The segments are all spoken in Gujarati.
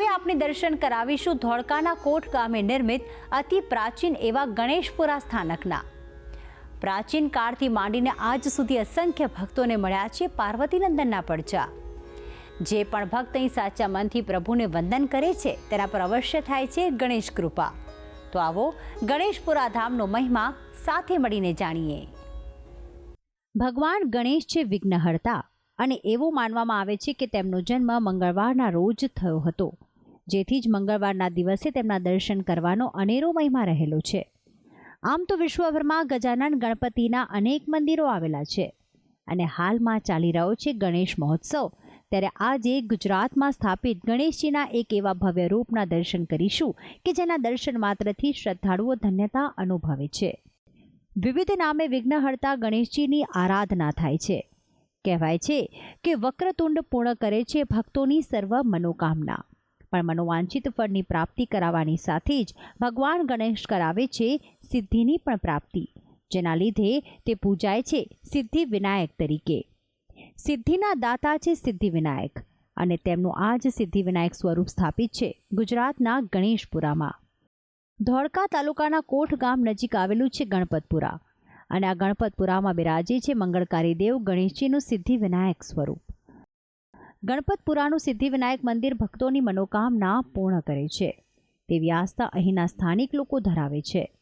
હવે આપણે દર્શન કરાવીશું ધોળકાના કોટ ગામે નિર્મિત અતિ પ્રાચીન એવા ગણેશપુરા સ્થાનકના. પ્રાચીન કાળથી માંડીને આજ સુધી અસંખ્ય ભક્તોને મળ્યા છે પાર્વતીનંદનના પડચા. જે પણ ભક્ત અહીં સાચા મનથી પ્રભુને વંદન કરે છે તેના પર અવશ્ય થાય છે ગણેશ કૃપા. તો આવો ગણેશપુરા ધામનો મહિમા સાથે મળીને જાણીએ. ભગવાન ગણેશ છે વિઘ્નહર્તા અને એવું માનવામાં આવે છે કે તેમનો જન્મ મંગળવારના રોજ થયો હતો. જેથી જ મંગળવારના દિવસે તેમના દર્શન કરવાનો અનેરો મહિમા રહેલો છે. આમ તો વિશ્વભરમાં ગજાનન ગણપતિના અનેક મંદિરો આવેલા છે અને હાલમાં ચાલી રહ્યો છે ગણેશ મહોત્સવ. ત્યારે આજે ગુજરાતમાં સ્થાપિત ગણેશજીના એક એવા ભવ્ય રૂપના દર્શન કરીશું કે જેના દર્શન માત્રથી શ્રદ્ધાળુઓ ધન્યતા અનુભવે છે. વિવિધ નામે વિઘ્નહર્તા ગણેશજીની આરાધના થાય છે. કહેવાય છે કે વક્રતુંડ પૂર્ણ કરે છે ભક્તોની સર્વ મનોકામના. પણ મનોવાંછિત ફળની પ્રાપ્તિ કરાવવાની સાથે જ ભગવાન ગણેશ કરાવે છે સિદ્ધિની પણ પ્રાપ્તિ, જેના લીધે તે પૂજાય છે સિદ્ધિ વિનાયક તરીકે. સિદ્ધિના દાતા છે સિદ્ધિ વિનાયક અને તેમનું આ જ સિદ્ધિ વિનાયક સ્વરૂપ સ્થાપિત છે ગુજરાતના ગણેશપુરામાં. ધોળકા તાલુકાના કોઠ ગામ નજીક આવેલું છે ગણપતપુરા અને આ ગણપતપુરામાં બિરાજે છે મંગળકારી દેવ ગણેશજીનું સિદ્ધિ વિનાયક સ્વરૂપ. ગણપતપુરાનું સિદ્ધિવિનાયક મંદિર ભક્તોની મનોકામના પૂર્ણ કરે છે. તેવી આસ્થા અહીંના સ્થાનિક લોકો ધરાવે છે.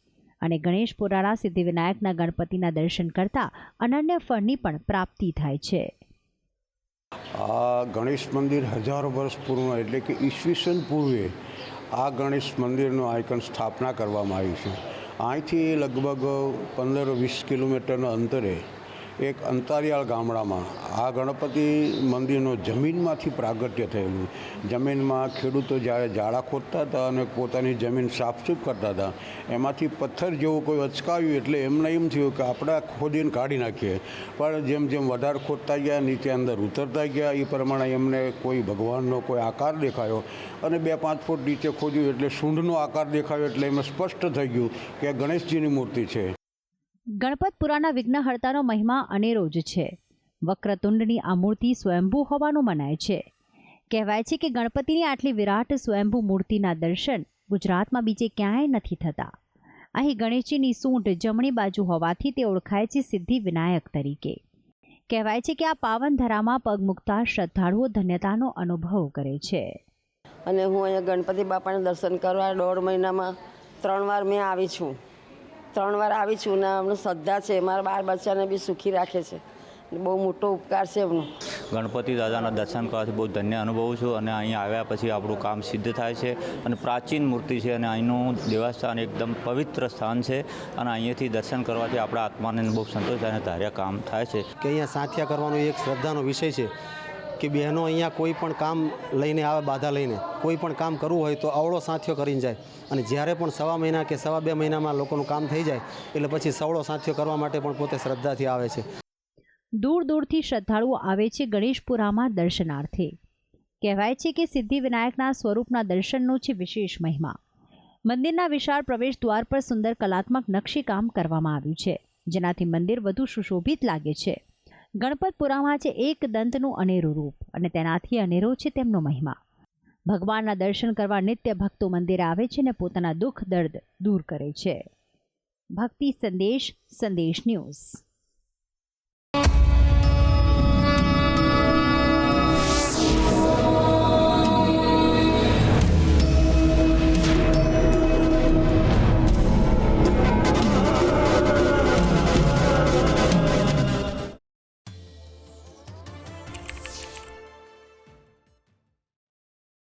અને ગણેશપુરાના સિદ્ધિવિનાયકના ગણપતિના દર્શન કરતા અનન્ય ફળની પણ પ્રાપ્તિ થાય છે. આ ગણેશ મંદિર હજારો વર્ષ પૂર્વ એટલે કે ઈસવીસન પૂર્વે આ ગણેશ મંદિરનું આઇકન સ્થાપના કરવામાં આવી છે. અહીંથી લગભગ પંદર વીસ કિલોમીટરના અંતરે એક અંતરિયાળ ગામડામાં આ ગણપતિ મંદિરનું જમીનમાંથી પ્રાગટ્ય થયેલું. જમીનમાં ખેડૂતો જ્યારે જાળા ખોદતા હતા અને પોતાની જમીન સાફસૂફ કરતા હતા, એમાંથી પથ્થર જેવું કોઈ અચકાવ્યું એટલે એમને એમ થયું કે આપણે ખોદીને કાઢી નાખીએ. પણ જેમ જેમ વધારે ખોદતા ગયા, નીચે અંદર ઉતરતા ગયા, એ પ્રમાણે એમને કોઈ ભગવાનનો કોઈ આકાર દેખાયો. અને બે પાંચ ફૂટ નીચે ખોદ્યું એટલે સૂંઢનો આકાર દેખાયો એટલે એમાં સ્પષ્ટ થઈ ગયું કે ગણેશજીની મૂર્તિ છે. ગણપતપુરાના વિઘ્નહર્તાનો મહિમા અનેરો જ છે. વક્રતુંડની આ મૂર્તિ સ્વયંભૂ હોવાનું મનાય છે. કહેવાય છે કે ગણપતિની આટલી વિરાટ સ્વયંભૂ મૂર્તિના દર્શન ગુજરાતમાં બીજે ક્યાંય નથી થતા. અહીં ગણેશજીની સૂંઢ જમણી બાજુ હોવાથી તે ઓળખાય છે સિદ્ધિ વિનાયક તરીકે. કહેવાય છે કે આ પાવન ધરામાં પગ મૂકતા શ્રદ્ધાળુઓ ધન્યતાનો અનુભવ કરે છે. અને હું અહીંયા ગણપતિ બાપાના દર્શન કરવા દોઢ મહિનામાં ત્રણ વાર મેં આવી છું. ત્રણ વાર આવી છું ને અમને શ્રદ્ધા છે મારા બાર બચ્ચાને બી સુખી રાખે છે. બહુ મોટો ઉપકાર છે એમનો. ગણપતિ દાદાના દર્શન કરવાથી બહુ ધન્ય અનુભવું છું અને અહીં આવ્યા પછી આપણું કામ સિદ્ધ થાય છે અને પ્રાચીન મૂર્તિ છે અને અહીંનું દેવસ્થાન એકદમ પવિત્ર સ્થાન છે અને અહીંયાથી દર્શન કરવાથી આપણા આત્માને બહુ સંતોષ અને ધાર્યા કામ થાય છે. કે અહીંયા સાથિયા કરવાનો એક શ્રદ્ધાનો વિષય છે. કે બહેનો અહીંયા કોઈ પણ કામ લઈને આવે, બાધા લઈને, કોઈ પણ કામ કરવું હોય તો અવળો સાંથિયો કરીને જાય. અને જ્યારે પણ સવા મહિના કે સવા બે મહિનામાં લોકોનું કામ થઈ જાય, એટલે પછી સવળો સાંથિયો કરવા માટે પણ પોતે શ્રદ્ધાથી આવે છે. દૂર દૂરથી શ્રદ્ધાળુઓ આવે છે ગણેશપુરામાં દર્શનાર્થે. કહેવાય છે કે સિદ્ધિ વિનાયકના સ્વરૂપના દર્શનનો છે વિશેષ મહિમા. મંદિરના વિશાળ પ્રવેશ દ્વાર પર સુંદર કલાત્મક નકશીકામ કરવામાં આવ્યું છે, જેનાથી મંદિર વધુ સુશોભિત લાગે છે. ગણપતપુરામાં છે એક દંતનું અનેરું રૂપ અને તેનાથી અનેરો છે તેમનો મહિમા. ભગવાનના દર્શન કરવા નિત્ય ભક્તો મંદિરે આવે છે અને પોતાના દુઃખ દર્દ દૂર કરે છે. ભક્તિ સંદેશ સંદેશ ન્યૂઝ.